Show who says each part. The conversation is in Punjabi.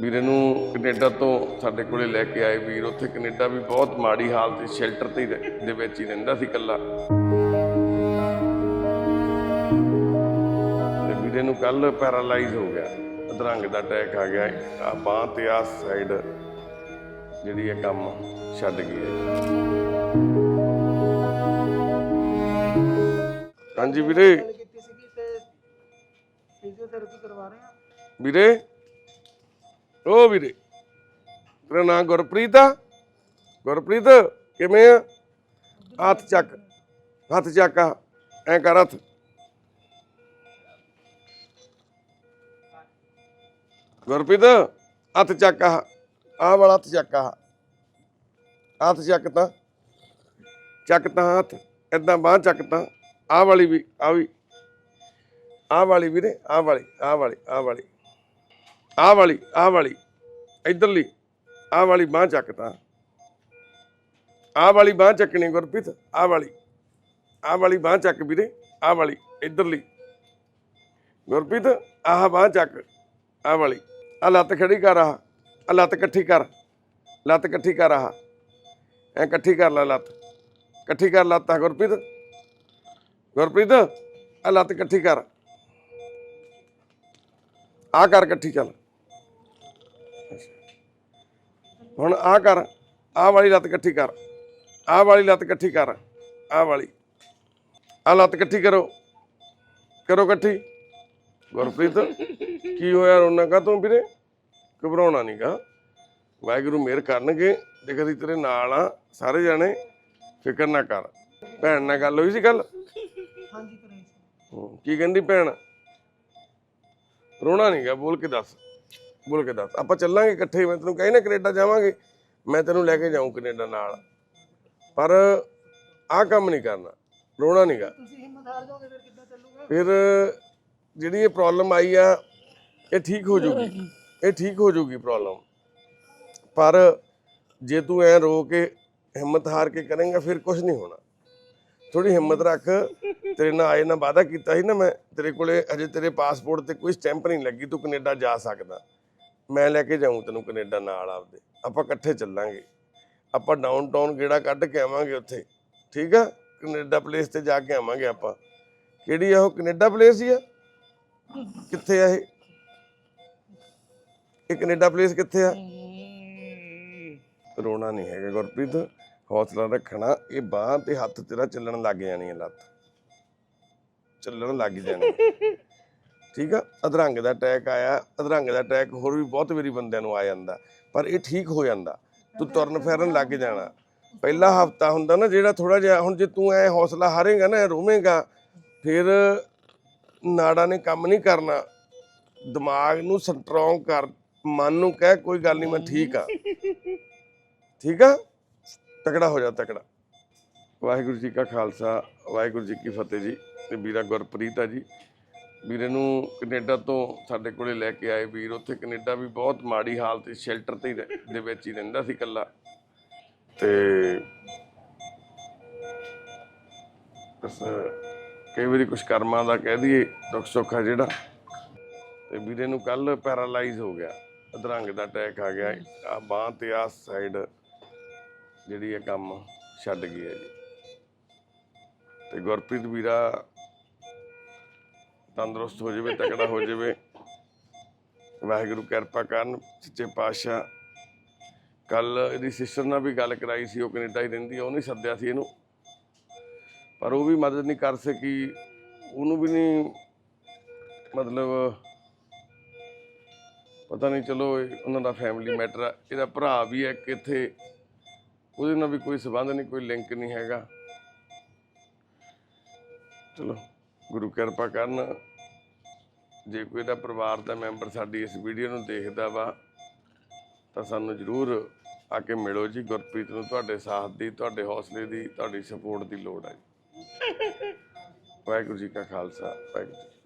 Speaker 1: ਵੀਰੇ ਨੂੰ ਕੈਨੇਡਾ ਤੋਂ ਸਾਡੇ ਕੋਲੇ ਲੈ ਕੇ ਆਏ ਵੀਰ। ਉੱਥੇ ਕੈਨੇਡਾ ਵੀ ਬਹੁਤ ਮਾੜੀ ਹਾਲਤ ਸੀ ਸ਼ੈਲਟਰ ਤੇ ਦੇ ਵਿੱਚ ਹੀ ਰਹਿੰਦਾ ਸੀ ਇਕੱਲਾ। ਤੇ ਵੀਰੇ ਨੂੰ ਕੱਲ ਪੈਰਾਲਾਈਜ਼ ਹੋ ਗਿਆ ਅਧਰੰਗ ਦਾ ਅਟੈਕ ਆ ਗਿਆ। ਆ ਬਾਹ ਤੇ ਆ ਸਾਈਡ ਜਿਹੜੀ ਇਹ ਕੰਮ ਛੱਡ ਗਈ ਹੈ। ਹਾਂਜੀ ਵੀਰੇ।
Speaker 2: ਫਿਜ਼ੀਓਥੈਰੇਪੀ ਕਰਵਾ ਰਹੇ ਆ।
Speaker 1: ਵੀਰੇ। ਓ ਵੀਰੇ, ਤੇਰਾ ਨਾਂ ਗੁਰਪ੍ਰੀਤ ਆ। ਗੁਰਪ੍ਰੀਤ, ਕਿਵੇਂ ਆ? ਹੱਥ ਚੱਕ ਹੱਥ ਚੱਕ ਆ, ਐ ਕਰ ਹੱਥ। ਗੁਰਪ੍ਰੀਤ, ਹੱਥ ਚੱਕ ਆ, ਆਹ ਵਾਲਾ ਹੱਥ ਚੱਕ ਆ। ਹੱਥ ਚੱਕ ਤਾਂ ਚੱਕ ਤਾਂ ਹੱਥ, ਏਦਾਂ ਬਾਹ ਚੱਕ ਤਾਂ, ਆਹ ਵਾਲੀ ਵੀ ਆ ਵੀ। ਆਹ ਵਾਲੀ ਵੀਰੇ, ਆਹ ਵਾਲੀ ਆਹ ਵਾਲੀ ਆਹ ਵਾਲੀ। ਆਹ ਵਾਲੀ ਆਹ ਵਾਲੀ, ਇਧਰਲੀ ਆਹ ਵਾਲੀ ਬਾਹ ਚੱਕਤਾ ਆਹ ਵਾਲੀ ਬਾਹ ਚੱਕਣੀ ਗੁਰਪ੍ਰੀਤ ਆਹ ਵਾਲੀ ਆਹ ਵਾਲੀ ਬਾਹ ਚੱਕ ਵੀਰੇ ਆਹ ਵਾਲੀ, ਇਧਰਲੀ। ਗੁਰਪ੍ਰੀਤ, ਆਹ ਬਾਹ ਚੱਕ ਆਹ ਵਾਲੀ। ਆ ਲੱਤ ਖੜੀ ਕਰ ਆਹ, ਆ ਲੱਤ ਇਕੱਠੀ ਕਰ, ਲੱਤ ਇਕੱਠੀ ਕਰ ਆਹ। ਐ ਇਕੱਠੀ ਕਰ ਲੈ ਲੱਤ, ਇਕੱਠੀ ਕਰ ਲੱਤ ਆ ਗੁਰਪ੍ਰੀਤ। ਗੁਰਪ੍ਰੀਤ, ਆ ਲੱਤ ਇਕੱਠੀ ਕਰ। ਆ ਕਰ ਇਕੱਠੀ ਚੱਲ। ਹੁਣ ਆ ਕਰ ਆ ਵਾਲੀ ਲੱਤ ਇਕੱਠੀ ਕਰ ਆ ਵਾਲੀ ਲੱਤ ਇਕੱਠੀ ਕਰ ਆ ਵਾਲੀ। ਆ ਲੱਤ ਇਕੱਠੀ ਕਰੋ ਕਰੋ ਇਕੱਠੀ। ਗੁਰਪ੍ਰੀਤ ਕੀ ਹੋਇਆ ਰੋਣਾ ਕਾ ਤੂੰ ਵੀਰੇ? ਘਬਰਾਉਣਾ ਨਹੀਂਗਾ ਵਾਹਿਗੁਰੂ ਮਿਹਰ ਕਰਨਗੇ ਦੇਖ ਅਸੀਂ ਤੇਰੇ ਨਾਲ ਆ ਸਾਰੇ ਜਾਣੇ ਫਿਕਰ ਨਾ ਕਰ। ਭੈਣ ਨਾਲ ਗੱਲ ਹੋਈ ਸੀ ਗੱਲ
Speaker 2: ਹਾਂਜੀ ਸੀ।
Speaker 1: ਕੀ ਕਹਿੰਦੀ ਭੈਣ? ਰੋਣਾ ਨਹੀਂਗਾ ਬੋਲ ਕੇ ਦੱਸ। ਬੋਲ ਕੇ ਦੱਸ ਆਪਾਂ ਚੱਲਾਂਗੇ ਇਕੱਠੇ ਮੈਂ ਤੈਨੂੰ ਕਹੀ ਨਾ ਕੈਨੇਡਾ ਜਾਵਾਂਗੇ ਮੈਂ ਤੈਨੂੰ ਲੈ ਕੇ ਜਾਊਂ ਕੈਨੇਡਾ ਨਾਲ। ਪਰ ਆਹ ਕੰਮ ਨਹੀਂ ਕਰਨਾ ਰੋਣਾ ਨਹੀਂਗਾ
Speaker 2: ਤੁਸੀਂ ਹਿੰਮਤ ਹਾਰ ਜਾਓਗੇ ਫਿਰ ਕਿੱਦਾਂ ਚੱਲੂਗਾ?
Speaker 1: ਫਿਰ ਜਿਹੜੀ ਇਹ ਪ੍ਰੋਬਲਮ ਆਈ ਆ ਇਹ ਠੀਕ ਹੋ ਜਾਊਗੀ ਇਹ ਠੀਕ ਹੋ ਜਾਊਗੀ ਪ੍ਰੋਬਲਮ ਪਰ ਜੇ ਤੂੰ ਐ ਰੋ ਕੇ ਹਿੰਮਤ ਹਾਰ ਕੇ ਕਰੇਂਗਾ ਫਿਰ ਕੁਝ ਨਹੀਂ ਹੋਣਾ। ਥੋੜੀ ਹਿੰਮਤ ਰੱਖ। ਤੇਰੇ ਨਾਲ ਆਏ ਨਾਲ ਵਾਅਦਾ ਕੀਤਾ ਸੀ ਨਾ ਮੈਂ ਤੇਰੇ ਕੋਲੇ ਅਜੇ ਤੇਰੇ ਪਾਸਪੋਰਟ ਤੇ ਕੋਈ ਸਟੈਂਪ ਨਹੀਂ ਲੱਗੀ ਤੂੰ ਕੈਨੇਡਾ ਜਾ ਸਕਦਾ। ਮੈਂ ਲੈ ਕੇ ਜਾਊਂ ਤੈਨੂੰ ਕੈਨੇਡਾ ਨਾਲ ਆਪਦੇ। ਆਪਾਂ ਇਕੱਠੇ ਚੱਲਾਂਗੇ। ਆਪਾਂ ਡਾਊਨਟਾਊਨ ਗੇੜਾ ਕੱਢ ਕੇ ਆਵਾਂਗੇ ਉੱਥੇ। ਠੀਕ ਆ? ਕੈਨੇਡਾ ਪਲੇਸ ਤੇ ਜਾ ਕੇ ਆਵਾਂਗੇ ਆਪਾਂ। ਕਿਹੜੀ ਆ ਉਹ? ਕੈਨੇਡਾ ਪਲੇਸ ਹੀ ਆ? ਕਿੱਥੇ ਆ ਇਹ? ਇਹ ਕੈਨੇਡਾ ਪਲੇਸ ਕਿੱਥੇ ਆ? ਰੋਣਾ ਨਹੀਂ ਹੈਗਾ ਗੁਰਪ੍ਰੀਤ। ਹੌਸਲਾ ਰੱਖਣਾ। ਇਹ ਬਾਹ ਤੇ ਹੱਥ ਤੇਰਾ ਚੱਲਣ ਲੱਗ ਜਾਣੀ ਹੈ ਲੱਤ। ਚੱਲਣ ਲੱਗ ਜਾਣੀ। ਠੀਕ ਆ? ਅਧਰੰਗ ਦਾ ਅਟੈਕ ਆਇਆ। ਅਧਰੰਗ ਦਾ ਅਟੈਕ ਹੋਰ ਵੀ ਬਹੁਤ ਵਾਰੀ ਬੰਦਿਆਂ ਨੂੰ ਆ ਜਾਂਦਾ। ਪਰ ਇਹ ਠੀਕ ਹੋ ਜਾਂਦਾ। ਤੂੰ ਤੁਰਨ ਫਿਰਨ ਲੱਗ ਜਾਣਾ। ਪਹਿਲਾ ਹਫਤਾ ਹੁੰਦਾ ਨਾ ਜਿਹੜਾ ਥੋੜਾ ਜਿਹਾ ਹੁਣ ਜੇ ਤੂੰ ਐ ਹੌਸਲਾ ਹਾਰੇਗਾ ਨਾ ਰੋਵੇਂਗਾ ਫਿਰ ਨਾੜਾਂ ਨੇ ਕੰਮ ਨਹੀਂ ਕਰਨਾ। ਦਿਮਾਗ ਨੂੰ ਸਟਰੋਂਗ ਕਰ ਮਨ ਨੂੰ ਕਹਿ ਕੋਈ ਗੱਲ ਨਹੀਂ ਮੈਂ ਠੀਕ ਆ। ਠੀਕ ਆ? ਤਕੜਾ ਹੋ ਜਾ ਤਕੜਾ। ਵਾਹਿਗੁਰੂ ਜੀ ਕਾ ਖਾਲਸਾ ਵਾਹਿਗੁਰੂ ਜੀ ਕੀ ਫਤਿਹ ਜੀ। ਤੇ ਵੀਰਾ ਗੁਰਪ੍ਰੀਤ ਆ ਜੀ। ਵੀਰੇ ਨੂੰ ਕੈਨੇਡਾ ਤੋਂ ਸਾਡੇ ਕੋਲੇ ਲੈ ਕੇ ਆਏ ਵੀਰ। ਉੱਥੇ ਕੈਨੇਡਾ ਵੀ ਬਹੁਤ ਮਾੜੀ ਹਾਲਤ ਸੀ, ਸ਼ੈਲਟਰ ਤੇ ਹੀ ਰਹਿ- ਦੇ ਵਿੱਚ ਹੀ ਰਹਿੰਦਾ ਸੀ ਇਕੱਲਾ। ਤੇ ਕਈ ਵਾਰੀ ਕੁਝ ਕਰਮਾਂ ਦਾ ਕਹਿ ਦਈਏ, ਦੁੱਖ ਸੁੱਖ ਆ ਜਿਹੜਾ। ਤੇ ਵੀਰੇ ਨੂੰ ਕੱਲ ਪੈਰਾਲਾਈਜ਼ ਹੋ ਗਿਆ, ਅਧਰੰਗ ਦਾ ਅਟੈਕ ਆ ਗਿਆ। ਆ ਬਾਹ ਤੇ ਆ ਸਾਈਡ ਜਿਹੜੀ ਇਹ ਕੰਮ ਛੱਡ ਗਈ ਹੈ ਜੀ। ਤੇ ਗੁਰਪ੍ਰੀਤ ਵੀਰਾ ਤੰਦਰੁਸਤ ਹੋ ਜਾਵੇ, ਤਕੜਾ ਹੋ ਜਾਵੇ। ਵਾਹਿਗੁਰੂ ਕਿਰਪਾ ਕਰਨ, ਸੱਚੇ ਪਾਤਸ਼ਾਹ। ਕੱਲ ਇਹਦੀ ਸਿਸਟਰ ਨਾਲ ਵੀ ਗੱਲ ਕਰਾਈ ਸੀ, ਉਹ ਕੈਨੇਡਾ ਹੀ ਰਹਿੰਦੀ ਆ ਉਹਨੇ ਸੱਦਿਆ ਸੀ ਇਹਨੂੰ। ਪਰ ਉਹ ਵੀ ਮਦਦ ਨਹੀਂ ਕਰ ਸਕੀ, ਉਹਨੂੰ ਵੀ ਨਹੀਂ, ਮਤਲਬ ਪਤਾ ਨਹੀਂ, ਚਲੋ ਉਹਨਾਂ ਦਾ ਫੈਮਿਲੀ ਮੈਟਰ ਆ। ਇਹਦਾ ਭਰਾ ਵੀ ਹੈ ਕਿੱਥੇ ਉਹਦੇ ਨਾਲ ਵੀ ਕੋਈ ਸਬੰਧ ਨਹੀਂ, ਕੋਈ ਲਿੰਕ ਨਹੀਂ ਹੈਗਾ। ਚਲੋ, ਗੁਰੂ ਕਿਰਪਾ ਕਰਨ। ਜੇ ਕੋਈ ਦਾ ਪਰਿਵਾਰ ਦਾ ਮੈਂਬਰ ਸਾਡੀ ਇਸ ਵੀਡੀਓ ਨੂੰ ਦੇਖਦਾ ਵਾ, ਤਾਂ ਸਾਨੂੰ ਜਰੂਰ ਆ ਕੇ ਮਿਲੋ ਜੀ। ਗੁਰਪ੍ਰੀਤ ਨੂੰ ਤੁਹਾਡੇ ਸਾਥ ਦੀ, ਤੁਹਾਡੇ ਹੌਸਲੇ ਦੀ, ਤੁਹਾਡੀ ਸਪੋਰਟ ਦੀ ਲੋੜ ਹੈ ਵਾਹਿਗੁਰੂ ਜੀ ਕਾ ਖਾਲਸਾ, ਵਾਹਿਗੁਰੂ ਜੀ